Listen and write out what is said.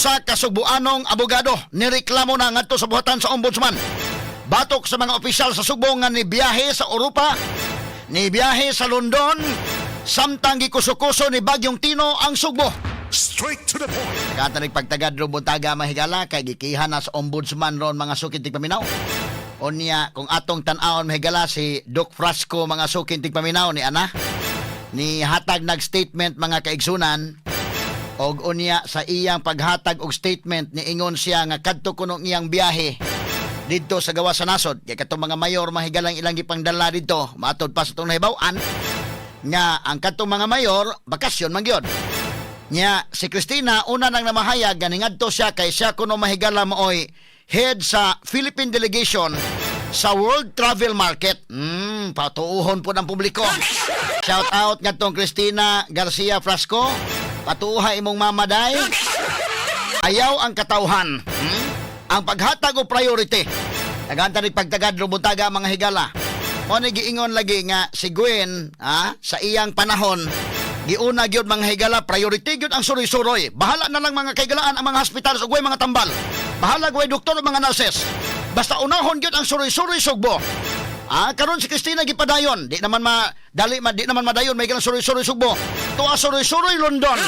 usa ka Sugbuanong abogado nireklamo na ngadto sa buhatan sa ombudsman. Batok sa mga opisyal sa Subo nga ni biyahe sa Europa, ni biyahe sa London, samtang gikuso-kuso ni Bagyong Tino ang Sugbo. Straight to the point. Katanig pagtagad ro buntaga mahigala kay gikihan na sa ombudsman ron mga sukit tig paminaw. Unya kung atong tan-awon mahigala si Doc Frasco mga sukit tig paminaw ni ana ni hatag nag statement mga kaigsunan og unya sa iyang paghatag og statement ni ingon siya nga kadto kuno iyang biyahe didto sa gawa sa nasod kay katong mga mayor mahigalang ilang gipangdala didto matod pa sa tong nahibaw-an nga ang katong mga mayor bakasyon man gyud Nya, si Christina, una nang namahayag, ganingadto siya kay siya kuno mahigala mooy head sa Philippine Delegation sa World Travel Market. Hmm, patuuhon po ng publiko. Shout out ngadtong Christina Garcia Frasco. Patuha imong mamaday. Ayaw ang katauhan. Hmm? Ang paghatag o priority. Naganta ni pagtagad rubutaga mga higala. Ni giingon lagi nga si Gwen ha, sa iyang panahon giuna gyud mga higala priority gyud ang suroy-suroy. Bahala na lang mga kaigalaan ang mga hospital ug mga tambal. Bahala gaway doktor ug mga nurses. Basta unahon gyud ang suroy-suroy sugbo. Ah, karon si Christina gipadayon, di naman ma dali ma di naman madayon may ganang suroy-suroy sugbo. Tuwa suroy-suroy London.